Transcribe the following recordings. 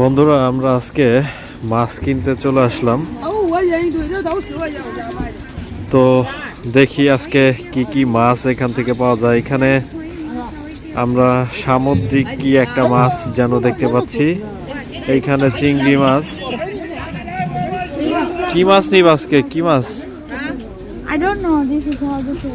বন্ধুরা আমরা আজকে মাছ কিনতে চলে আসলাম। তো দেখি আজকে কি কি মাছ এখান থেকে পাওয়া যায়। এখানে আমরা সামুদ্রিক কি একটা মাছ যেন দেখতে পাচ্ছি। এইখানে চিংড়ি মাছ। কি মাছ নিব আজকে? কি মাছ? I don't know. This is how this is.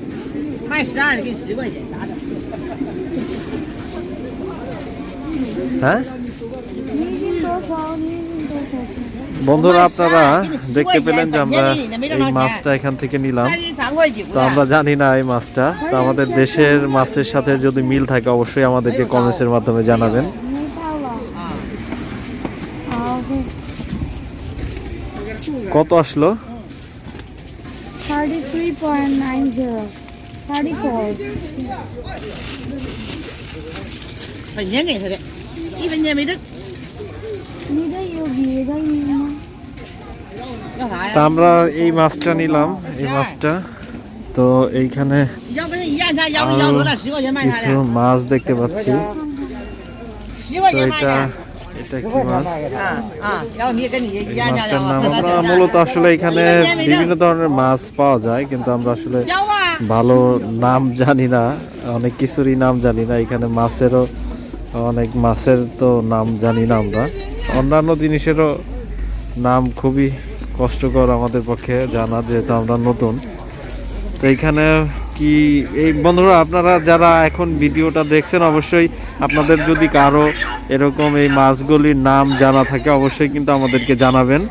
卖十二的给十块钱，咋整？হ্যাঁ? বন্ধুরা আপনারা দেখতে পেলেন যে আমরা এই মাছটা এখান থেকে নিলাম। তো আমরা জানি না এই মাছটা। তো আমাদের দেশের মাছের সাথে যদি মিল থাকে অবশ্যই আমাদেরকে কমেন্টসের মাধ্যমে জানাবেন। কত আসলো? Sari phải nhớ ngày thôi đấy. Đi bên nhà mỹ đức তা আমরা এই মাছটা নিলাম এই মাছটা। তো এইখানে কিছু মাছ দেখতে পাচ্ছি। তো এটা এটা কি মাছ? মাছটার নাম আমরা মূলত আসলে এখানে বিভিন্ন ধরনের মাছ পাওয়া যায় কিন্তু আমরা আসলে ভালো নাম জানি না, অনেক কিছুরই নাম জানি না, এখানে মাছেরও অনেক মাছের তো নাম জানি না আমরা। অন্যান্য জিনিসেরও নাম খুবই কষ্টকর আমাদের পক্ষে জানা, যেহেতু আমরা নতুন। তো এখানে কি, এই বন্ধুরা, আপনারা যারা এখন ভিডিওটা দেখছেন, অবশ্যই আপনাদের যদি কারও এরকম এই মাছগুলির নাম জানা থাকে, অবশ্যই কিন্তু আমাদেরকে জানাবেন।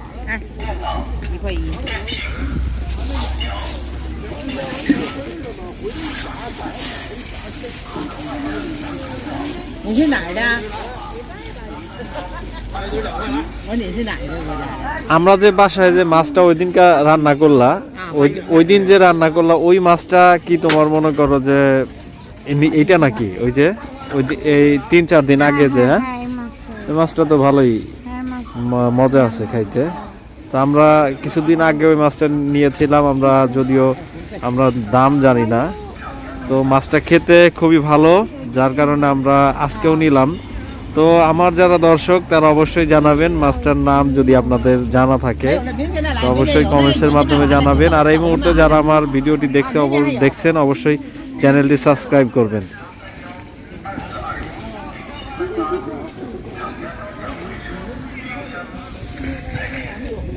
你是哪儿的？我说你是哪儿的国家的？ আমরা যে বাসায় যে মাছটা ওই দিনকা রান্না করলা ওই ওই দিন যে রান্না করলা ওই মাছটা কি তোমার মনে করো যে এমনি- এইটা নাকি ওই যে ওই দি- এই তিন চার দিন আগে যে হ্যাঁ হ্যাঁ মাছ ওই মাছটা তো ভালোই হ্যাঁ মাছ ম- মজা আছে খাইতে তো আমরা কিছুদিন আগে ওই মাছটা নিয়েছিলাম আমরা যদিও আমরা দাম জানি না তো মাছটা খেতে খুবই ভালো যার কারণে আমরা আজকেও নিলাম। তো আমার যারা দর্শক, তারা অবশ্যই জানাবেন মাছটার নাম যদি আপনাদের জানা থাকে। তো অবশ্যই কমেন্টসের মাধ্যমে জানাবেন। আর এই মুহূর্তে যারা আমার ভিডিওটি দেখছে দেখছেন, অবশ্যই চ্যানেলটি সাবস্ক্রাইব করবেন।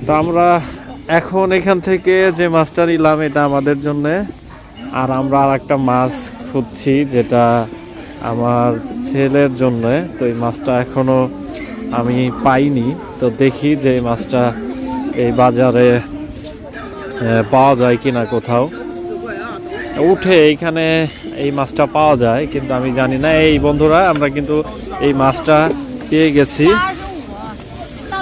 তো আমরা এখন এখান থেকে যে মাছটা নিলাম, এটা আমাদের জন্য। আর আমরা আর একটা মাছ খুঁজছি, যেটা আমার ছেলের জন্য, তো এই মাছটা এখনও আমি পাইনি। তো দেখি যে এই মাছটা এই বাজারে পাওয়া যায় কিনা কোথাও। উঠে এইখানে এই মাছটা পাওয়া যায়, কিন্তু আমি জানি না। এই বন্ধুরা, আমরা কিন্তু এই মাছটা পেয়ে গেছি।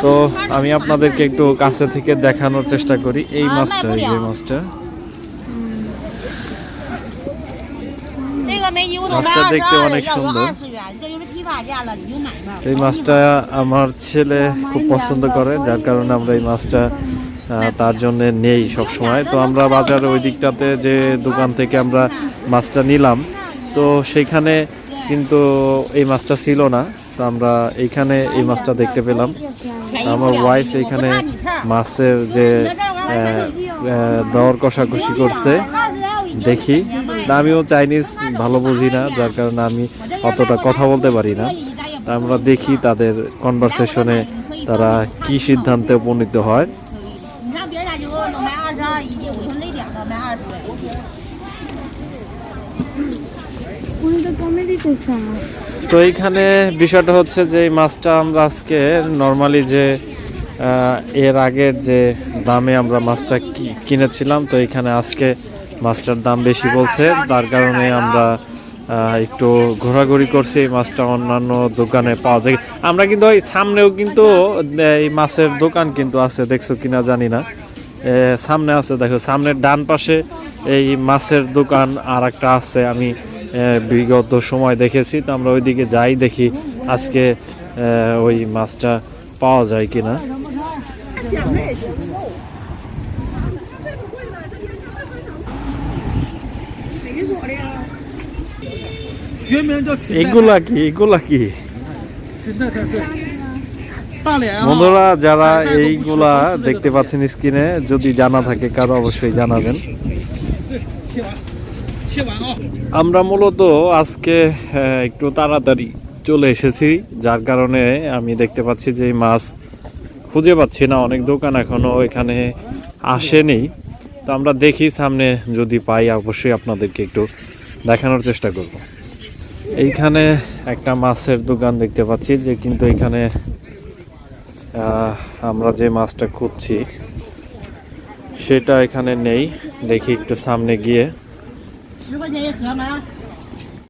তো আমি আপনাদেরকে একটু কাছে থেকে দেখানোর চেষ্টা করি। এই মাছটা এই মাছটা। মাছটা দেখতে অনেক সুন্দর এই মাছটা আমার ছেলে খুব পছন্দ করে যার কারণে আমরা এই মাছটা তার জন্য নেই সব সময় তো আমরা বাজার ওই দিকটাতে যে দোকান থেকে আমরা মাছটা নিলাম তো সেখানে কিন্তু এই মাছটা ছিল না তো আমরা এইখানে এই মাছটা দেখতে পেলাম আমার ওয়াইফ এখানে মাছের যে দর কষাকষি করছে দেখি আমিও চাইনিজ ভালো বুঝি না, যার কারণে আমি অতটা কথা বলতে পারি না। আমরা দেখি তাদের কনভারসেশনে তারা কি সিদ্ধান্তে উপনীত হয়। তো এইখানে বিষয়টা হচ্ছে যে, এই মাছটা আমরা আজকে নর্মালি যে এর আগের যে দামে আমরা মাছটা কিনেছিলাম, তো এইখানে আজকে মাছটার দাম বেশি বলছে তার কারণে আমরা একটু ঘোরাঘুরি করছি এই মাছটা অন্যান্য দোকানে পাওয়া যায়। আমরা কিন্তু ওই সামনেও কিন্তু এই মাছের দোকান কিন্তু আছে, দেখছ কিনা জানি না। সামনে আছে, দেখো, সামনের ডান পাশে এই মাছের দোকান আর একটা আছে, আমি বিগত সময় দেখেছি, তো আমরা ওইদিকে যাই দেখি আজকে ওই মাছটা পাওয়া যায় কিনা। এগুলা কি? এগুলা কি? বন্ধুরা, যারা এইগুলা দেখতে পাচ্ছেন স্ক্রিনে, যদি জানা থাকে, কারও অবশ্যই জানাবেন। আমরা মূলত আজকে একটু তাড়াতাড়ি চলে এসেছি, যার কারণে আমি দেখতে পাচ্ছি যে মাছ খুঁজে পাচ্ছি না। অনেক দোকান এখনও এখানে আসেনি। আমরা দেখি সামনে যদি পাই, অবশ্যই আপনাদেরকে একটু দেখানোর চেষ্টা করব। এইখানে একটা মাছের দোকান দেখতে পাচ্ছি যে কিন্তু এখানে আমরা যে মাছটা খুঁজছি, সেটা এখানে নেই। দেখি একটু সামনে গিয়ে।